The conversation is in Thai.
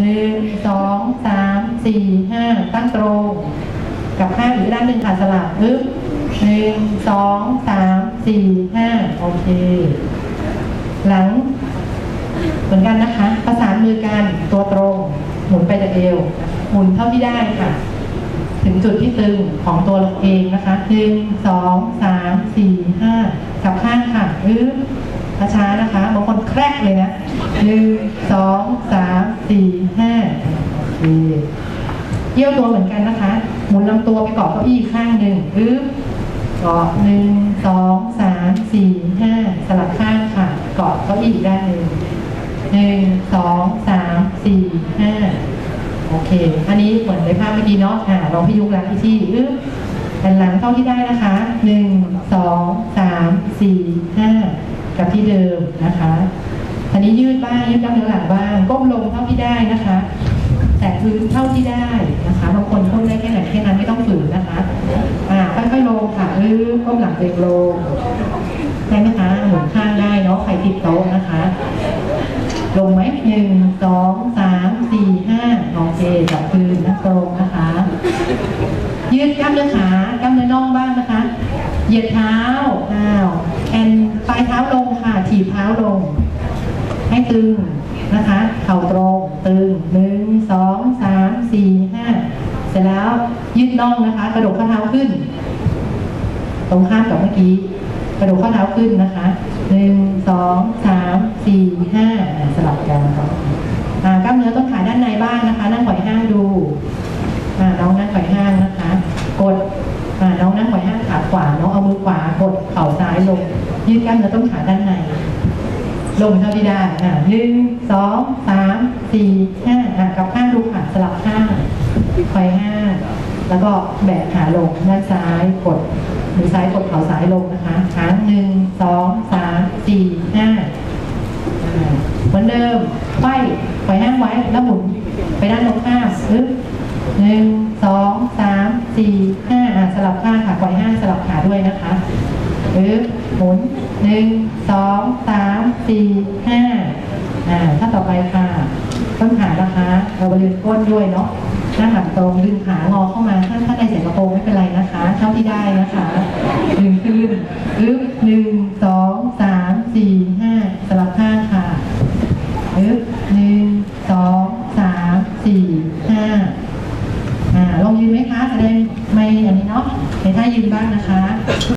หนึ่งสองสามสี่ห้าตั้งตรง กับข้างอีกด้านหนึ่งค่ะสลับปึ๊บหนึ่งสองสามสี่ห้าโอเค หลัง เหมือนกันนะคะ ประสานมือกันตัวตรง หมุนไปจากเอว หมุนเท่าที่ได้ค่ะ ถึงจุดที่ตึงของตัวเราเองนะคะหนึ่งสองสามสี่ห้ากับข้างค่ะอึ๊บช้าๆนะคะบางคนแครกเลยนะ หนึ่งสองสามสี่ห้าโอเคเยี่ยวตัวเหมือนกันนะคะ หมุนลำตัวไปเกาะเก้าอี้ข้างหนึ่งอึ๊บเกาะหนึ่งสองสามสี่ห้าสลับข้างค่ะ เกาะเก้าอี้ด้านหนึ่งหนึ่งสองสามสี่ห้าโอเค อันนี้เหมือนในภาพเมื่อกี้เนาะอ่าเราพยุงหลังอีกที่อึ๊บแผ่นหลังเท่าที่ได้นะคะหนึ่งสองสามสี่ห้ากับที่เดิมนะคะ อันนี้ยืดบ้างยืดกล้ามเนื้อหลังบ้างก้มลงเท่าที่ได้นะคะ แต่พื้นเท่าที่ได้นะคะบางคนก้มได้แค่ไหนแค่นั้นไม่ต้องฝืนนะคะอ่าค่อยๆลงค่ะอึ๊บก้มหลังตัวเองลงได้ไหมคะหมุนข้างได้เนาะใครติดโต๊ะนะคะ ลงไหมหนึ่งสองสามสี่ห้าโอเคจับคืนนะตรงนะคะ ยืดกล้ามเนื้อขากล้ามเนื้อน่องบ้างนะคะเหยียดเท้าอ้าวแอนปลายเท้าลงค่ะถีบเท้าลง ให้ตึงนะคะ เข่าตรงตึงหนึ่งสองสามสี่ห้าเสร็จแล้วยืดน่องนะคะ กระดกข้อเท้าขึ้น ตรงข้ามกับเมื่อกี้ กระดกข้อเท้าขึ้นนะคะหนึ่งสองสามสี่ห้าสลับกันครับอ่ากล้ามเนื้อต้นขาด้านในบ้างนะคะ นั่งไขว่ห้างดูน้องนั่งไขว่ห้างนะคะ กดน้องนั่งไขว่ห้างขาขวาน้องเอามือขวากดเข่าซ้ายลงยืดกล้ามเนื้อต้นขาด้านใน ลงเท่าที่ได้อ่าหนึ่งสองสามสี่ห้าอะกับข้างดูค่ะสลับข้างไขว่ห้าแล้วก็แบกขาลงด้านซ้ายกดมือซ้ายกดเข่าซ้ายลงนะคะครั้งหนึ่งสองสามสี่ห้าเหมือนเดิมไขว้ไขว่ห้างไว้แล้วหมุนไปด้านตรงข้ามปึ๊บหนึ่งสองสามสี่ห้าสลับข้างค่ะไขว่ห้างสลับขาด้วยนะคะปึ๊บหมุนหนึ่งสองสาม สี่ห้าอ่าถ้าต่อไปค่ะต้นขานะคะเราบริเวณก้นด้วยเนาะหน้าหันตรงดึงขางอเข้ามาถ้าถ้าในใส่กระโปรงไม่เป็นไรนะคะ เท่าที่ได้นะคะดึงขึ้นอึ๊บหนึ่งสองสามสี่ห้าสลับข้างค่ะอึ๊บหนึ่งสองสามสี่ห้าอ่าลองยืนไหมคะแสดงไม่อันนี้เนาะในท่ายืนบ้างนะคะ